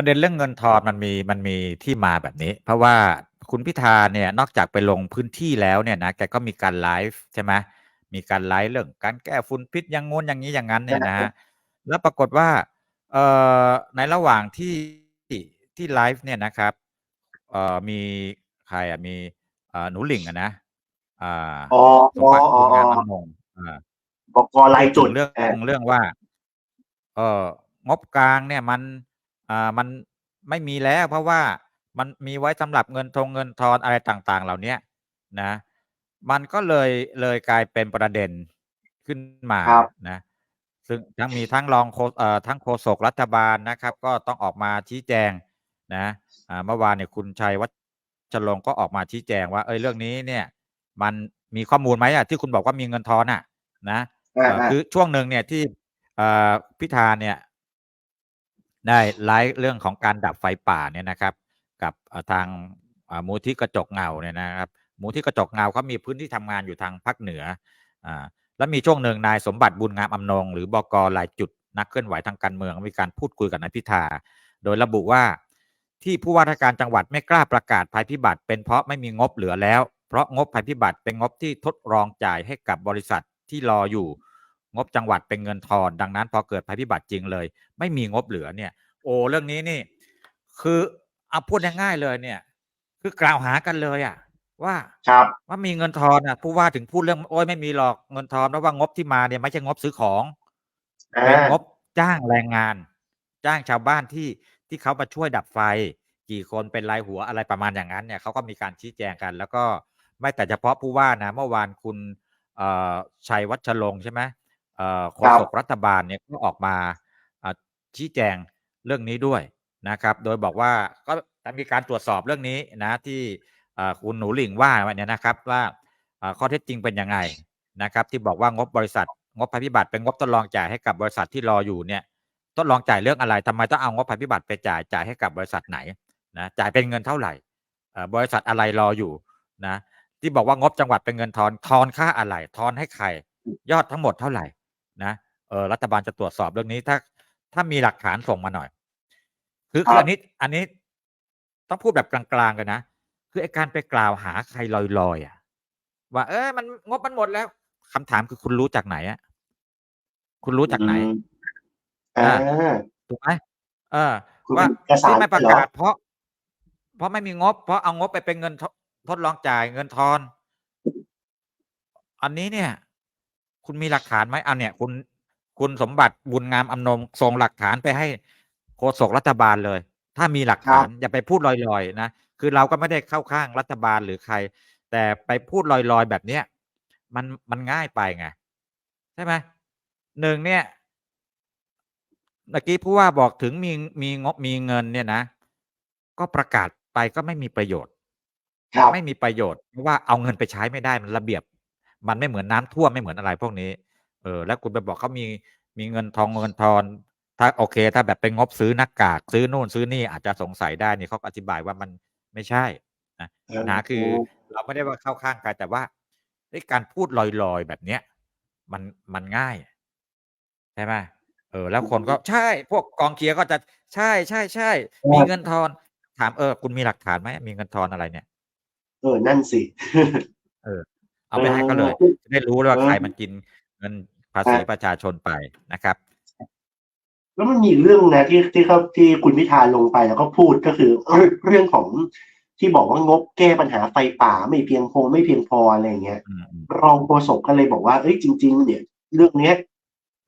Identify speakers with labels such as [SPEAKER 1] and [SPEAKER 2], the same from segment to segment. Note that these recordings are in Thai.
[SPEAKER 1] ประเด็นเรื่องเงินทอนมันมีมันมีที่มาแบบนี้ เพราะว่าคุณพิธาเนี่ยนอกจากไปลงพื้นที่แล้วเนี่ยนะแกก็มีการไลฟ์ใช่ไหมมีการไลฟ์เรื่องการแก้ฝุ่นพิษอย่างงู้นอย่างนี้อย่างนั้นเนี่ยนะฮะแล้วปรากฏว่าเอ่อในระหว่างที่ที่ไลฟ์เนี่ยนะครับเอ่อมีใครอะมีเอ่อหนูหลิงอะนะอ่า
[SPEAKER 2] อ๋อ
[SPEAKER 1] สมบัติ
[SPEAKER 2] อ๋อ
[SPEAKER 1] คุณงาน
[SPEAKER 2] อ๋อ
[SPEAKER 1] มันมงอ่า
[SPEAKER 2] บอกกรายจุด
[SPEAKER 1] เรื่อง
[SPEAKER 2] เออ
[SPEAKER 1] เรื่องว่า เอองบกลางเนี่ยมัน อ่ามันไม่มีแล้ว เพราะว่ามันมีไว้สำหรับเงินทงเงินทอนอะไรต่าง ๆ เหล่าเนี้ยนะ มันก็เลยเลยกลายเป็นประเด็นขึ้นมา
[SPEAKER 2] ครับ
[SPEAKER 1] นะ ซึ่งทั้งมีทั้งรองโฆเอ่อทั้งโฆษกรัฐบาลนะครับ ก็ต้องออกมาชี้แจงนะอ่าเมื่อวานเนี่ยคุณชัยวัชรงค์ก็ออกมาชี้แจงว่า เอ้ยเรื่องนี้เนี่ย มันมีข้อมูลไหมอะที่คุณบอกว่ามีเงินทอนอะ นะ
[SPEAKER 2] อ่า
[SPEAKER 1] เอ่อ
[SPEAKER 2] อ่า
[SPEAKER 1] คือช่วงหนึ่งเนี่ยที่เอ่อพิธาเนี่ย ได้ไลฟ์เรื่องของการดับไฟป่าเนี่ยนะครับ กับทางมูลที่กระจกเงาเนี่ยนะครับมูลที่กระจกเงาเขามีพื้นที่ทำงานอยู่ทางภาคเหนืออ่าแล้วมีช่วงหนึ่งนายสมบัติบุญงามอำนงหรือบกรายจุดนักเคลื่อนไหวทางการเมืองมีการพูดคุยกับนายพิธาโดยระบุว่าที่ผู้ว่าราชการจังหวัดไม่กล้าประกาศภัยพิบัติเป็นเพราะไม่มีงบเหลือแล้ว เพราะงบภัยพิบัติเป็นงบที่ทดลองจ่ายให้กับบริษัทที่รออยู่ งบจังหวัดเป็นเงินทอนดังนั้นพอเกิดภัยพิบัติจริงเลย ไม่มีงบเหลือเนี่ย โอ้เรื่องนี้นี่ คือเอาพูดง่ายๆเลยเนี่ย คือกล่าวหากันเลยอะว่า
[SPEAKER 2] ครับ
[SPEAKER 1] ว่ามีเงินทอนอะผู้ว่าถึงพูดเรื่องโอ้ยไม่มีหรอกเงินทอนเพราะว่างบที่มาเนี่ยไม่ใช่งบซื้อของ
[SPEAKER 2] อ่า
[SPEAKER 1] เป็นงบจ้างแรงงาน จ้างชาวบ้านที่ที่เขามาช่วยดับไฟ กี่คนเป็นรายหัวอะไรประมาณอย่างนั้นเนี่ยเขาก็มีการชี้แจงกัน แล้วก็ไม่แต่เฉพาะผู้ว่านะเมื่อวานคุณเอ่อชัยวัชรงค์ใช่ไหมเอ่อ โฆษกรัฐบาลเนี่ยก็ออกมาอ่าชี้แจงเรื่องนี้ด้วยนะครับ โดยบอกว่าก็จะมีการตรวจสอบเรื่องนี้นะที่เอ่อคุณหนูหลิงว่าเนี่ยนะครับว่าเอ่อข้อเท็จจริงเป็นยังไงนะครับ ที่บอกว่างบบริษัท งบภัยพิบัติเป็นงบทดลองจ่ายให้กับบริษัทที่รออยู่เนี่ยทดลองจ่ายเรื่องอะไรทำไมต้องเอางบภัยพิบัติไปจ่ายจ่ายให้กับบริษัทไหนนะจ่ายเป็นเงินเท่าไหร่เอ่อบริษัทอะไรรออยู่นะที่บอกว่างบจังหวัดเป็นเงินทอนทอนค่าอะไรทอนให้ใครยอดทั้งหมดเท่าไหร่ นะเออรัฐบาลจะตรวจสอบเรื่องนี้ถ้า ถ้ามีหลักฐานส่งมาหน่อย คือ
[SPEAKER 2] ครับ
[SPEAKER 1] คืออันนี้ อันนี้ต้องพูดแบบกลางๆกันนะคือไอการไปกล่าวหาใครลอยๆอะ ว่า เออมันงบมันหมดแล้วคำถามคือคุณรู้จากไหนอะคุณรู้จากไหน
[SPEAKER 2] อืมอ่า
[SPEAKER 1] ถูกไหมเออ
[SPEAKER 2] คุณ
[SPEAKER 1] ว่า
[SPEAKER 2] เอกสาร
[SPEAKER 1] ที่ไม่ประ
[SPEAKER 2] เหรอ
[SPEAKER 1] กาศเพราะ เพราะไม่มีงบ เพราะเอางบไปเป็นเงินททดลองจ่ายเงินทอน อันนี้เนี่ย คุณมีหลักฐานไหมอันเนี่ย คุณคุณสมบัติบุญงามอำนงส่งหลักฐานไปให้โฆษกรัฐบาลเลย ถ้ามีหลักฐานอย่าไปพูดลอยๆนะคือเราก็ไม่ได้เข้าข้างรัฐบาลหรือใคร แต่ไปพูดลอยๆแบบเนี้ยมันมันง่ายไปไงใช่ไหมหนึ่งเนี่ยเมื่อกี้ผู้ว่าบอกถึงมีมีงบมีเงินเนี่ยนะ ก็ประกาศไปก็ไม่มีประโยชน์
[SPEAKER 2] ครับ
[SPEAKER 1] ไม่มีประโยชน์เพราะว่าเอาเงินไปใช้ไม่ได้มันระเบียบ มันไม่เหมือนน้ำท่วมไม่เหมือนอะไรพวกนี้ เออ แล้วคุณไปบอกเขามีมีเงินทองเงินทอน ถ้าโอเค ถ้าแบบเป็นงบซื้อหน้ากากซื้อนู่นซื้อนี่อาจจะสงสัยได้นี่เขาก็อธิบายว่ามันไม่ใช่นะ
[SPEAKER 2] เออ
[SPEAKER 1] ปัญหาคือเราไม่ได้ว่าเข้าข้างใครแต่ว่าไอ้การพูดลอยๆแบบเนี้ย มันมันง่ายใช่ไหมเออ แล้วคนก็ใช่ พวกกองเชียร์ก็จะใช่ใช่ใช่มีเงินทอนถามเออคุณมีหลักฐานไหมมีเงินทอนอะไรเนี่ย
[SPEAKER 2] เออ นั่นสิ
[SPEAKER 1] เอาไปให้เขาเลย
[SPEAKER 2] เออ
[SPEAKER 1] จะได้รู้ว่า
[SPEAKER 2] เออ
[SPEAKER 1] ใครมันกินเงินภาษีประชาชนไปนะครับ
[SPEAKER 2] แล้วมันมีเรื่องนะที่ที่เขาที่คุณพิธาลงไปแล้วก็พูดก็คือเรื่องเรื่องของที่บอกว่างบแก้ปัญหาไฟป่าไม่เพียงพอไม่เพียงพออะไรอย่างเงี้ย
[SPEAKER 1] อืมอืม
[SPEAKER 2] รองโฆษกก็เลยบอกว่าเอ้ยจริง ๆ เนี่ย เรื่องเนี้ย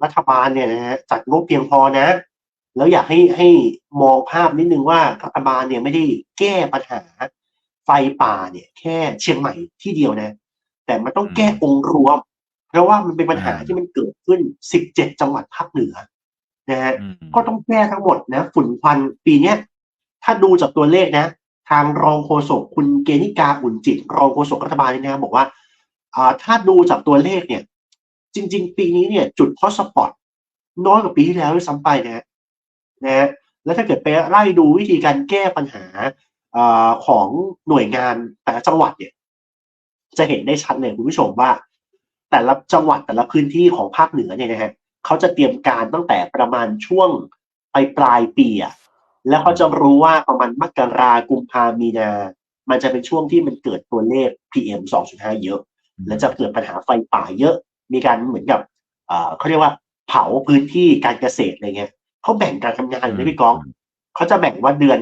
[SPEAKER 2] รัฐบาลเนี่ยนะฮะจัดงบเพียงพอนะ แล้วอยากให้ให้มองภาพนิดนึงว่ารัฐบาลเนี่ยไม่ได้แก้ปัญหาไฟป่าเนี่ย แค่เชียงใหม่ที่เดียวนะ แต่มันต้องแก้องค์รวม เพราะว่ามันเป็นปัญหาที่มันเกิดขึ้น 17 จังหวัดภาคเหนือนะฮะ
[SPEAKER 1] อืม
[SPEAKER 2] ก็ต้องแก้ทั้งหมดนะ ฝุ่นควันปีเนี้ยถ้าดูจากตัวเลขนะ ทางรองโฆษกคุณเกณิกาอุ่นจิต รองโฆษกรัฐบาลเนี่ยนะบอกว่าอ่าถ้าดูจากตัวเลขเนี่ย จริง ๆ ปีนี้เนี่ย จุดฮอตสปอตน้อยกว่าปีที่แล้วด้วยซ้ำไปนะฮะนะฮะแล้วถ้าเกิดไปไล่ดูวิธีการแก้ปัญหาอาของหน่วยงานแต่ละจังหวัดเนี่ย จะเห็นได้ชัดเลยคุณผู้ชมว่า แต่ละจังหวัดแต่ละพื้นที่ของภาคเหนือเนี่ยนะฮะเขาจะเตรียมการตั้งแต่ประมาณช่วงปลายปลายปีอะแล้วเขาจะรู้ว่าประมาณมกรากุมภามีนา มันจะเป็นช่วงที่มันเกิดตัวเลข PM 2.5 เยอะ และจะเกิดปัญหาไฟป่าเยอะ มีการเหมือนกับเอ่อเขาเรียกว่าเผาพื้นที่การเกษตรอะไรเงี้ยเขาแบ่งการทำงานเลยพี่ก้องเขาจะแบ่งว่าเดือน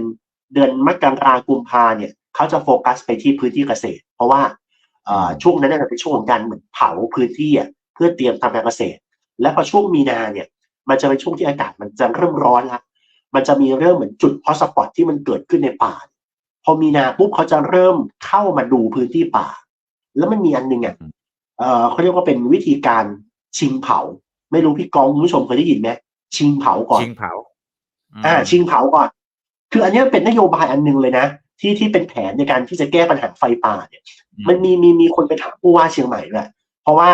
[SPEAKER 2] เดือนมกรากุมภาเนี่ยเขาจะโฟกัสไปที่พื้นที่เกษตร เพราะว่าเอ่อ ช่วงนั้นน่ะเป็นช่วงของการเหมือนเผาพื้นที่อะเพื่อเตรียมทำการเกษตร และพอช่วงมีนาเนี่ย มันจะเป็นช่วงที่อากาศมันจะเริ่มร้อนละมันจะมีเริ่มเหมือนจุดฮอตสปอตที่มันเกิดขึ้นในป่า พอมีนาปุ๊บเขาจะเริ่มเข้ามาดูพื้นที่ป่า แล้วมันมีอันหนึงอะเอ่อเขาเรียกว่าเป็นวิธีการชิงเผา ไม่รู้พี่กองคุณผู้ชมเคยได้ยินไหมชิงเผาก่อน
[SPEAKER 1] ชิงเผา
[SPEAKER 2] อ่า ชิงเผาก่อน คืออันเนี้ยเป็นนโยบายอันหนึงเลยนะ ที่ที่เป็นแผนในการที่จะแก้ปัญหาไฟป่าเนี่ย
[SPEAKER 1] อืม
[SPEAKER 2] มันมีมีมีคนไปถามผู้ว่าเชียงใหม่ด้วยเพราะว่า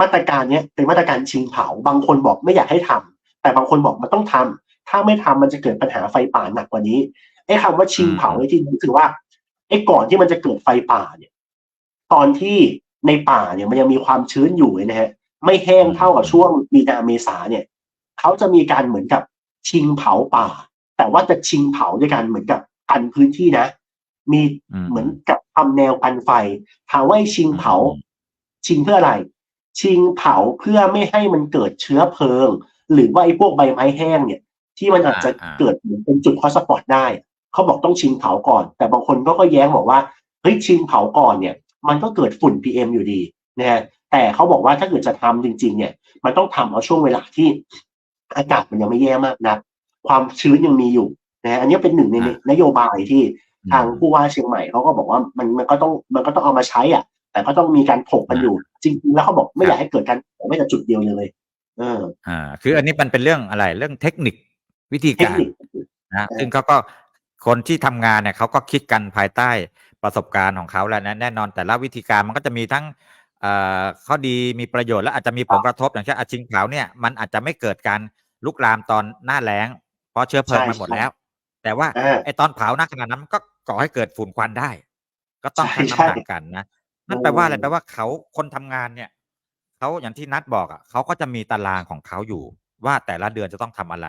[SPEAKER 2] มาตรการเนี้ยเป็นมาตรการชิงเผา บางคนบอกไม่อยากให้ทำแต่บางคนบอกมันต้องทำถ้าไม่ทำมันจะเกิดปัญหาไฟป่าหนักกว่านี้ไอ้คำว่าชิงเผาในที่นี้คือว่าไอ้ก่อนที่มันจะเกิดไฟป่าเนี่ย ตอนที่ในป่าเนี่ยมันยังมีความชื้นอยู่นะฮะไม่แห้งเท่ากับช่วงมีนาเมษาเนี่ยเขาจะมีการเหมือนกับชิงเผาป่า แต่ว่าจะชิงเผาด้วยกันเหมือนกับ กันพื้นที่นะ มี
[SPEAKER 1] อืม
[SPEAKER 2] เหมือนกับทำแนวกันไฟถามว่าไอ้ชิงเผา ชิงเพื่ออะไร ชิงเผาเพื่อไม่ให้มันเกิดเชื้อเพลิง หรือว่าไอ้พวกใบไม้แห้งเนี่ย ที่มันอาจจะ
[SPEAKER 1] อ่าอ่า
[SPEAKER 2] เกิดเหมือนเป็นจุดฮอตสปอตได้ เขาบอกต้องชิงเผาก่อน แต่บางคนก็ก็แย้งบอกว่าเฮ้ยชิงเผาก่อนเนี่ย มันก็เกิดฝุ่น PM อยู่ดีนะฮะแต่เขาบอกว่าถ้าเกิดจะทำจริง ๆ เนี่ย มันต้องทำเอาช่วงเวลาที่อากาศมันยังไม่แย่มากนะความชื้นยังมีอยู่ นะฮะอันนี้เป็นหนึ่งใน
[SPEAKER 1] อ่าน
[SPEAKER 2] นโยบายที่ทางผู้ว่าเชียงใหม่เขาก็บอกว่ามันมันก็ต้องมันก็ต้องเอามาใช้อะ แต่ก็ต้องมีการถกกันอยู่ จริงๆแล้วเขาบอกไม่อยากให้เกิดการเผาไม่แต่จุดเดียวเลยเออ
[SPEAKER 1] อ่า คืออันนี้มันเป็นเรื่องอะไรเรื่องเทคนิควิธี
[SPEAKER 2] เทค
[SPEAKER 1] การ
[SPEAKER 2] นิค
[SPEAKER 1] นะ
[SPEAKER 2] เออ
[SPEAKER 1] ซึ่งเขาก็คนที่ทำงานเนี่ยเขาก็คิดกันภายใต้ประสบการณ์ของเขาแล้วนะแน่นอนแต่ละวิธีการมันก็จะมีทั้งเอ่อข้อดีมีประโยชน์และอาจจะมีผลกระทบอย่างเช่นอาชิงเผาเนี่ยมันอาจจะไม่เกิดการลุกลามตอนหน้าแล้ง เพราะเชื้อเพลิง
[SPEAKER 2] ใช่
[SPEAKER 1] มันหมดแล้ว แต่ว่า
[SPEAKER 2] อ่า
[SPEAKER 1] ไอตอนเผาณขณะนั้นมันก็ก่อให้เกิดฝุ่นควันได้ ก็ต้อง
[SPEAKER 2] ใช่
[SPEAKER 1] ชั่งน้ำหนัก
[SPEAKER 2] ใช่
[SPEAKER 1] กันนะนั่นแปลว่าอะไร
[SPEAKER 2] โอ้
[SPEAKER 1] แปลว่าเขาคนทำงานเนี่ยเขาอย่างที่นัดบอกอะเขาก็จะมีตารางของเขาอยู่ว่าแต่ละเดือนจะต้องทำอะไร